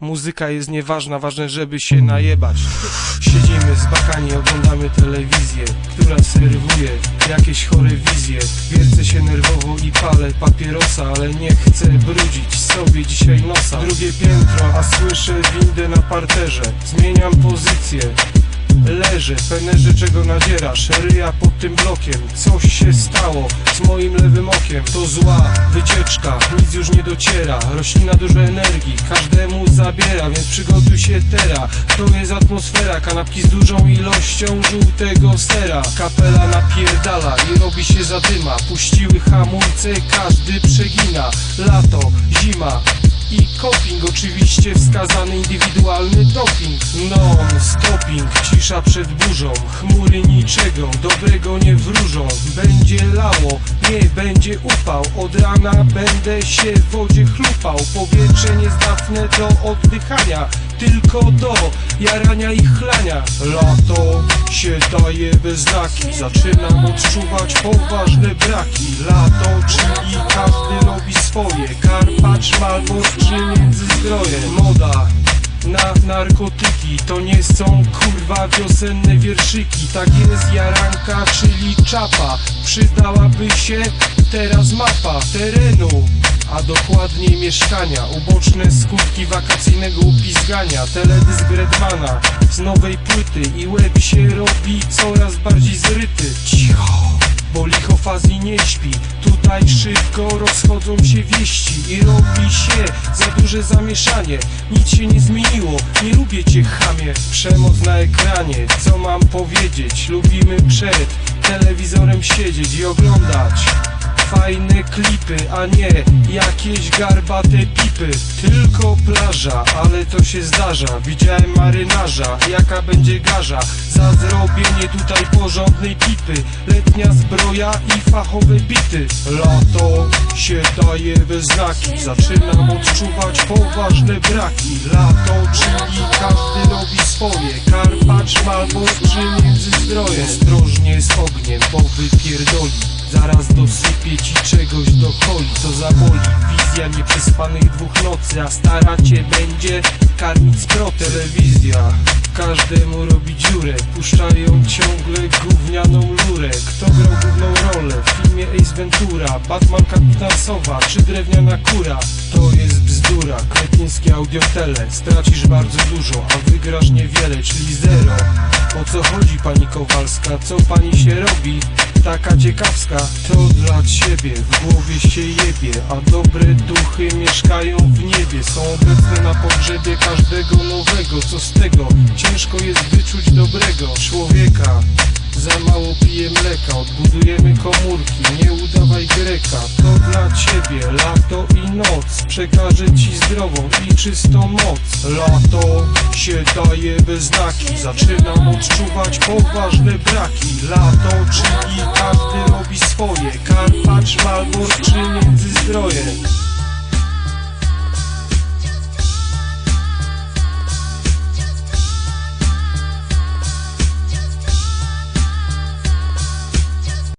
Muzyka jest nieważna, ważne żeby się najebać. Siedzimy z bakani, oglądamy telewizję Która serwuje jakieś chore wizje. Wiercę się nerwowo i palę papierosa Ale nie chcę brudzić sobie dzisiaj nosa. Drugie piętro, a słyszę windę na parterze. Zmieniam pozycję Leżę, penerze czego nadzierasz Ryja pod tym blokiem. Coś się stało z moim lewym okiem. To zła wycieczka, nic już nie dociera. Roślina dużo energii, każdemu zabiera Więc przygotuj się teraz. To jest atmosfera, kanapki z dużą ilością żółtego sera. Kapela napierdala i robi się zadyma. Puściły hamulce, każdy przegina. Lato, zima i coping. Oczywiście wskazany indywidualny doping. Non-stopping, cisza przed burzą. Chmury niczego dobrego nie wróżą. Będzie lało, nie będzie upał. Od rana będę się w wodzie chlupał. Powietrze niezdatne do oddychania. Tylko do jarania i chlania. Lato się daje we znaki Zaczynam odczuwać poważne braki. Lato, czyli każdy robi swoje Karpacz, Malbor czy Międzyzdroje Moda na narkotyki To nie są kurwa wiosenne wierszyki. Tak jest jaranka, czyli czapa. Przydałaby się teraz mapa terenu a dokładniej mieszkania. Uboczne skutki wakacyjnego upizgania. Teledysk Redmana z nowej płyty I łeb się robi coraz bardziej zryty. Cicho bo lichofazji nie śpi. Tutaj szybko rozchodzą się wieści I robi się za duże zamieszanie. Nic się nie zmieniło, nie lubię cię chamie. Przemoc na ekranie, co mam powiedzieć? Lubimy przed telewizorem siedzieć i oglądać Fajne klipy, a nie jakieś garbate pipy. Tylko plaża, ale to się zdarza. Widziałem marynarza, jaka będzie garza. Za zrobienie tutaj porządnej pipy. Letnia zbroja i fachowe bity. Lato się daje we znaki. Zaczynam odczuwać poważne braki. Lato, czyli Zaraz dosypię ci czegoś do coli Co zaboli Wizja nieprzespanych dwóch nocy A stara cię będzie karmić sprot Telewizja Każdemu robi dziurę Puszczają ciągle gównianą lurę. Kto grał główną rolę w filmie Ace Ventura? Batman Kapitan Sowa czy Drewniana Kura? To jest bzdura, audiotele Stracisz bardzo dużo, a wygrasz niewiele, czyli zero. O co chodzi pani Kowalska? Co pani się robi? Taka ciekawska. To dla ciebie, w głowie się jebie A dobre duchy mieszkają w niebie. Są obecne na pogrzebie każdego nowego. Co z tego? Ciężko jest wyczuć dobrego człowieka za mało pije mleka, odbudujemy komórki, nie udawaj greka To dla ciebie lato i noc, przekażę ci zdrową i czystą moc. Lato się daje we znaki, zaczynam odczuwać poważne braki. Lato, czyli każdy robi swoje, Karpacz, Malbor czy Międzyzdroje